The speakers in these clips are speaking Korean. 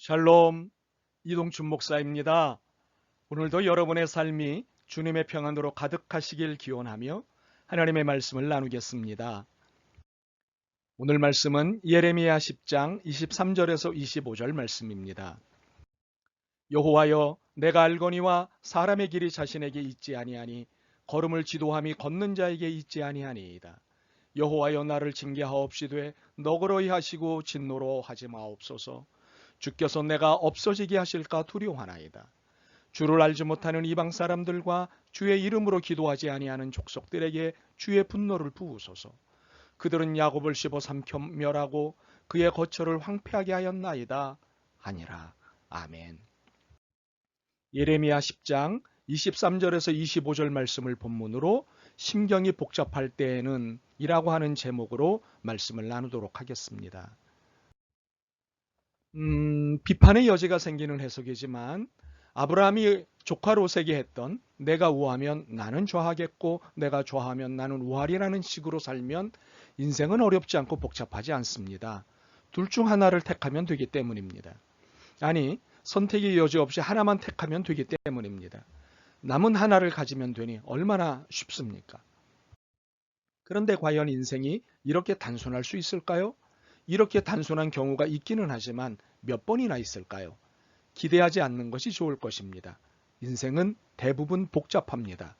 샬롬 이동춘 목사입니다. 오늘도 여러분의 삶이 주님의 평안으로 가득하시길 기원하며 하나님의 말씀을 나누겠습니다. 오늘 말씀은 예레미야 10장 23절에서 25절 말씀입니다. 여호와여 내가 알거니와 사람의 길이 자신에게 있지 아니하니 걸음을 지도함이 걷는 자에게 있지 아니하니이다. 여호와여 나를 징계하옵시되 너그러이 하시고 진노로 하지 마옵소서. 주께서 내가 없어지게 하실까 두려워하나이다. 주를 알지 못하는 이방 사람들과 주의 이름으로 기도하지 아니하는 족속들에게 주의 분노를 부으소서. 그들은 야곱을 씹어 삼켜 멸하고 그의 거처를 황폐하게 하였나이다. 아니라 아멘. 예레미야 10장 23절에서 25절 말씀을 본문으로 심경이 복잡할 때에는 이라고 하는 제목으로 말씀을 나누도록 하겠습니다. 음, 비판의 여지가 생기는 해석이지만 아브라함이 조카 롯에게 했던 내가 우하면 나는 좌하겠고 내가 좌하면 나는 우하리라는 식으로 살면 인생은 어렵지 않고 복잡하지 않습니다. 둘 중 하나를 택하면 되기 때문입니다. 아니 선택의 여지 없이 하나만 택하면 되기 때문입니다. 남은 하나를 가지면 되니 얼마나 쉽습니까? 그런데 과연 인생이 이렇게 단순할 수 있을까요? 이렇게 단순한 경우가 있기는 하지만 몇 번이나 있을까요? 기대하지 않는 것이 좋을 것입니다. 인생은 대부분 복잡합니다.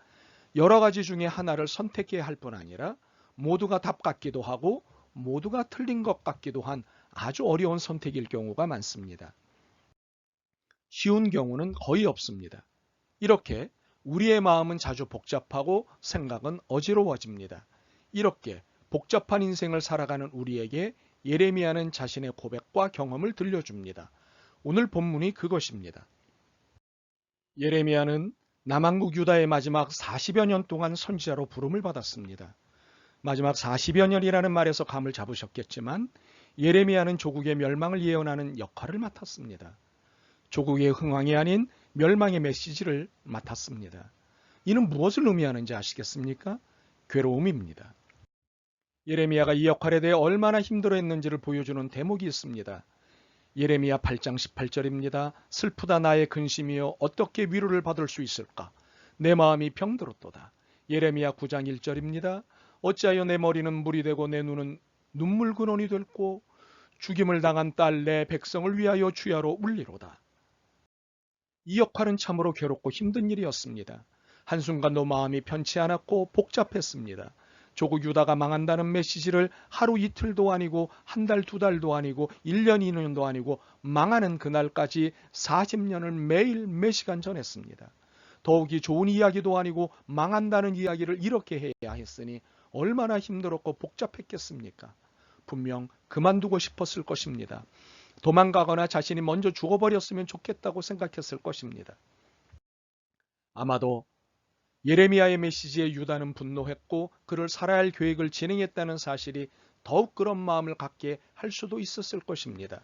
여러 가지 중에 하나를 선택해야 할 뿐 아니라 모두가 답 같기도 하고 모두가 틀린 것 같기도 한 아주 어려운 선택일 경우가 많습니다. 쉬운 경우는 거의 없습니다. 이렇게 우리의 마음은 자주 복잡하고 생각은 어지러워집니다. 이렇게 복잡한 인생을 살아가는 우리에게 예레미야는 자신의 고백과 경험을 들려줍니다. 오늘 본문이 그것입니다. 예레미야는 남한국 유다의 마지막 40여 년 동안 선지자로 부름을 받았습니다. 마지막 40여 년이라는 말에서 감을 잡으셨겠지만 예레미야는 조국의 멸망을 예언하는 역할을 맡았습니다. 조국의 흥왕이 아닌 멸망의 메시지를 맡았습니다. 이는 무엇을 의미하는지 아시겠습니까? 괴로움입니다. 예레미야가 이 역할에 대해 얼마나 힘들어했는지를 보여주는 대목이 있습니다. 예레미야 8장 18절입니다. 슬프다 나의 근심이여 어떻게 위로를 받을 수 있을까? 내 마음이 병들었도다. 예레미야 9장 1절입니다. 어찌하여 내 머리는 물이 되고 내 눈은 눈물 근원이 됐고 죽임을 당한 딸 내 백성을 위하여 주야로 울리로다. 이 역할은 참으로 괴롭고 힘든 일이었습니다. 한순간도 마음이 편치 않았고 복잡했습니다. 조국 유다가 망한다는 메시지를 하루 이틀도 아니고 한 달 두 달도 아니고 1년 2년도 아니고 망하는 그날까지 40년을 매일 매시간 전했습니다. 더욱이 좋은 이야기도 아니고 망한다는 이야기를 이렇게 해야 했으니 얼마나 힘들었고 복잡했겠습니까? 분명 그만두고 싶었을 것입니다. 도망가거나 자신이 먼저 죽어버렸으면 좋겠다고 생각했을 것입니다. 아마도 예레미야의 메시지에 유다는 분노했고 그를 살아야 할 계획을 진행했다는 사실이 더욱 그런 마음을 갖게 할 수도 있었을 것입니다.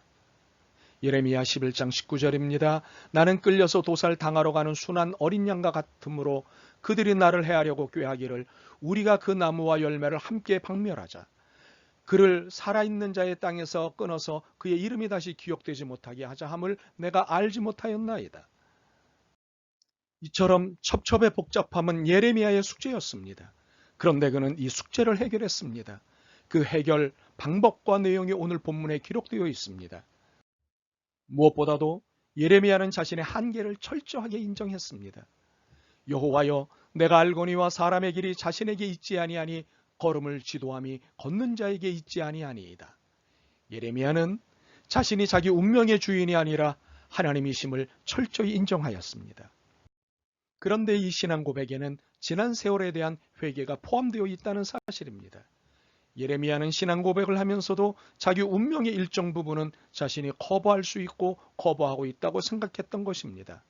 예레미야 11장 19절입니다. 나는 끌려서 도살 당하러 가는 순한 어린 양과 같으므로 그들이 나를 해하려고 꾀하기를 우리가 그 나무와 열매를 함께 박멸하자. 그를 살아있는 자의 땅에서 끊어서 그의 이름이 다시 기억되지 못하게 하자 함을 내가 알지 못하였나이다. 이처럼 첩첩의 복잡함은 예레미야의 숙제였습니다. 그런데 그는 이 숙제를 해결했습니다. 그 해결 방법과 내용이 오늘 본문에 기록되어 있습니다. 무엇보다도 예레미야는 자신의 한계를 철저하게 인정했습니다. 여호와여 내가 알거니와 사람의 길이 자신에게 있지 아니하니 걸음을 지도함이 걷는 자에게 있지 아니하니이다. 예레미야는 자신이 자기 운명의 주인이 아니라 하나님이심을 철저히 인정하였습니다. 그런데 이 신앙 고백에는 지난 세월에 대한 회개가 포함되어 있다는 사실입니다. 예레미야는 신앙 고백을 하면서도 자기 운명의 일정 부분은 자신이 커버할 수 있고 커버하고 있다고 생각했던 것입니다.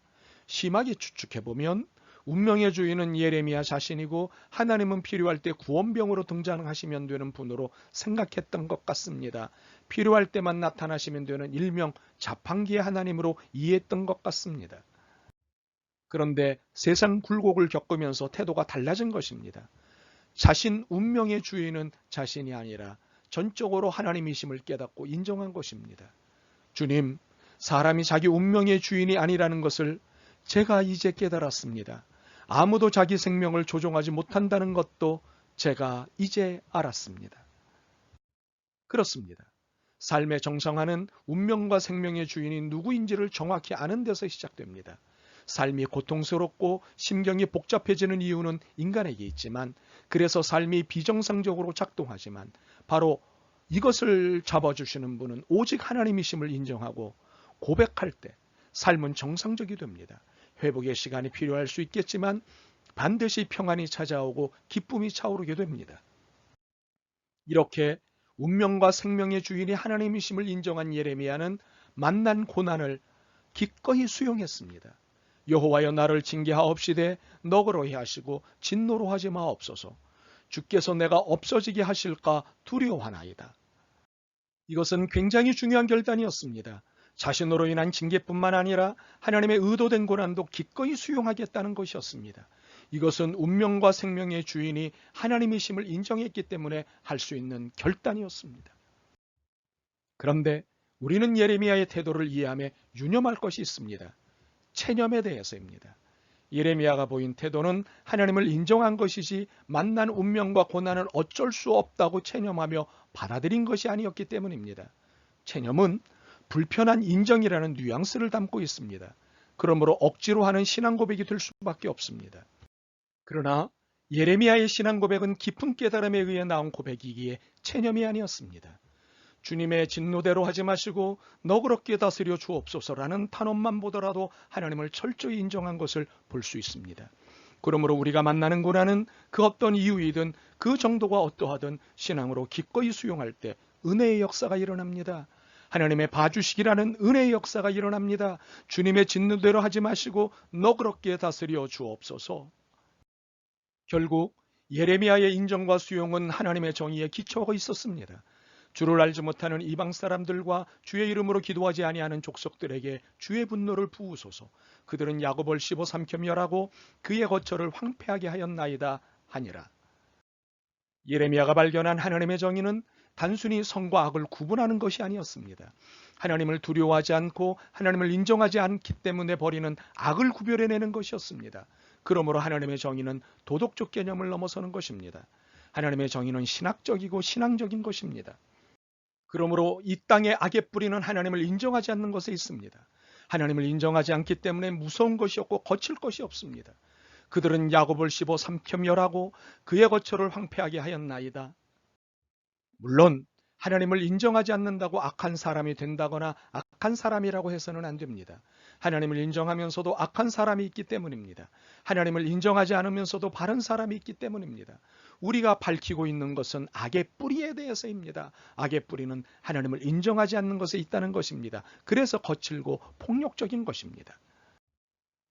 심하게 추측해 보면 운명의 주인은 예레미야 자신이고 하나님은 필요할 때 구원병으로 등장하시면 되는 분으로 생각했던 것 같습니다. 필요할 때만 나타나시면 되는 일명 자판기의 하나님으로 이해했던 것 같습니다. 그런데 세상 굴곡을 겪으면서 태도가 달라진 것입니다. 자신 운명의 주인은 자신이 아니라 전적으로 하나님이심을 깨닫고 인정한 것입니다. 주님, 사람이 자기 운명의 주인이 아니라는 것을 제가 이제 깨달았습니다. 아무도 자기 생명을 조종하지 못한다는 것도 제가 이제 알았습니다. 그렇습니다. 삶의 정상화는 운명과 생명의 주인이 누구인지를 정확히 아는 데서 시작됩니다. 삶이 고통스럽고 심경이 복잡해지는 이유는 인간에게 있지만 그래서 삶이 비정상적으로 작동하지만 바로 이것을 잡아주시는 분은 오직 하나님이심을 인정하고 고백할 때 삶은 정상적이 됩니다. 회복의 시간이 필요할 수 있겠지만 반드시 평안이 찾아오고 기쁨이 차오르게 됩니다. 이렇게 운명과 생명의 주인이 하나님이심을 인정한 예레미야는 만난 고난을 기꺼이 수용했습니다. 여호와여 나를 징계하옵시되 너그러히 하시고 진노로 하지 마옵소서. 주께서 내가 없어지게 하실까 두려워하나이다. 이것은 굉장히 중요한 결단이었습니다. 자신으로 인한 징계뿐만 아니라 하나님의 의도된 고난도 기꺼이 수용하겠다는 것이었습니다. 이것은 운명과 생명의 주인이 하나님이심을 인정했기 때문에 할 수 있는 결단이었습니다. 그런데 우리는 예레미야의 태도를 이해함에 유념할 것이 있습니다. 체념에 대해서입니다. 예레미야가 보인 태도는 하나님을 인정한 것이지 만난 운명과 고난을 어쩔 수 없다고 체념하며 받아들인 것이 아니었기 때문입니다. 체념은 불편한 인정이라는 뉘앙스를 담고 있습니다. 그러므로 억지로 하는 신앙 고백이 될 수밖에 없습니다. 그러나 예레미야의 신앙 고백은 깊은 깨달음에 의해 나온 고백이기에 체념이 아니었습니다. 주님의 진노대로 하지 마시고 너그럽게 다스려 주옵소서라는 단언만 보더라도 하나님을 철저히 인정한 것을 볼 수 있습니다. 그러므로 우리가 만나는 고난은 그 어떤 이유이든 그 정도가 어떠하든 신앙으로 기꺼이 수용할 때 은혜의 역사가 일어납니다. 하나님의 봐주시기라는 은혜의 역사가 일어납니다. 주님의 진노대로 하지 마시고 너그럽게 다스려 주옵소서. 결국 예레미야의 인정과 수용은 하나님의 정의에 기초가 있었습니다. 주를 알지 못하는 이방 사람들과 주의 이름으로 기도하지 아니하는 족속들에게 주의 분노를 부으소서. 그들은 야곱을 씹어 삼켜 멸하고 그의 거처를 황폐하게 하였나이다 하니라. 예레미야가 발견한 하나님의 정의는 단순히 성과 악을 구분하는 것이 아니었습니다. 하나님을 두려워하지 않고 하나님을 인정하지 않기 때문에 버리는 악을 구별해내는 것이었습니다. 그러므로 하나님의 정의는 도덕적 개념을 넘어서는 것입니다. 하나님의 정의는 신학적이고 신앙적인 것입니다. 그러므로 이 땅에 악의 뿌리는 하나님을 인정하지 않는 것에 있습니다. 하나님을 인정하지 않기 때문에 무서운 것이 없고 거칠 것이 없습니다. 그들은 야곱을 씹어 삼켜 멸하고 그의 거처를 황폐하게 하였나이다. 물론 하나님을 인정하지 않는다고 악한 사람이 된다거나 악한 사람이라고 해서는 안 됩니다. 하나님을 인정하면서도 악한 사람이 있기 때문입니다. 하나님을 인정하지 않으면서도 바른 사람이 있기 때문입니다. 우리가 밝히고 있는 것은 악의 뿌리에 대해서입니다. 악의 뿌리는 하나님을 인정하지 않는 것에 있다는 것입니다. 그래서 거칠고 폭력적인 것입니다.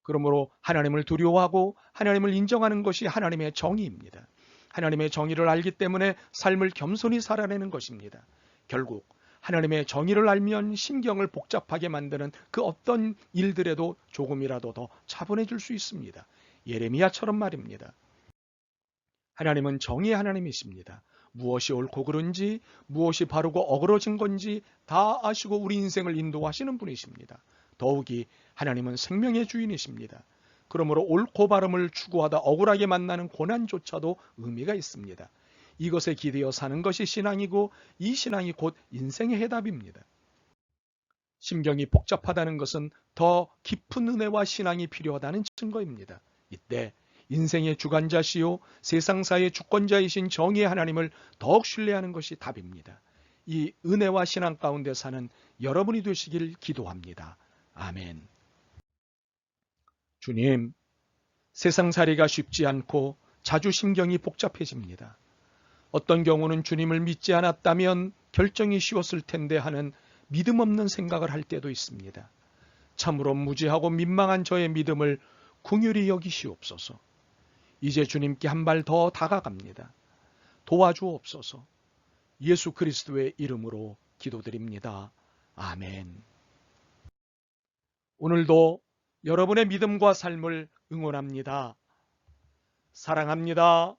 그러므로 하나님을 두려워하고 하나님을 인정하는 것이 하나님의 정의입니다. 하나님의 정의를 알기 때문에 삶을 겸손히 살아내는 것입니다. 결국 하나님의 정의를 알면 신경을 복잡하게 만드는 그 어떤 일들에도 조금이라도 더 차분해질 수 있습니다. 예레미야처럼 말입니다. 하나님은 정의의 하나님이십니다. 무엇이 옳고 그른지, 무엇이 바르고 어그러진 건지 다 아시고 우리 인생을 인도하시는 분이십니다. 더욱이 하나님은 생명의 주인이십니다. 그러므로 옳고 바름을 추구하다 억울하게 만나는 고난조차도 의미가 있습니다. 이것에 기대어 사는 것이 신앙이고 이 신앙이 곧 인생의 해답입니다. 심경이 복잡하다는 것은 더 깊은 은혜와 신앙이 필요하다는 증거입니다. 이때 인생의 주관자시요 세상사의 주권자이신 정의의 하나님을 더욱 신뢰하는 것이 답입니다. 이 은혜와 신앙 가운데 사는 여러분이 되시길 기도합니다. 아멘. 주님, 세상살이가 쉽지 않고 자주 심경이 복잡해집니다. 어떤 경우는 주님을 믿지 않았다면 결정이 쉬웠을 텐데 하는 믿음 없는 생각을 할 때도 있습니다. 참으로 무지하고 민망한 저의 믿음을 궁휼히 여기시옵소서. 이제 주님께 한 발 더 다가갑니다. 도와주옵소서. 예수 그리스도의 이름으로 기도드립니다. 아멘. 오늘도 여러분의 믿음과 삶을 응원합니다. 사랑합니다.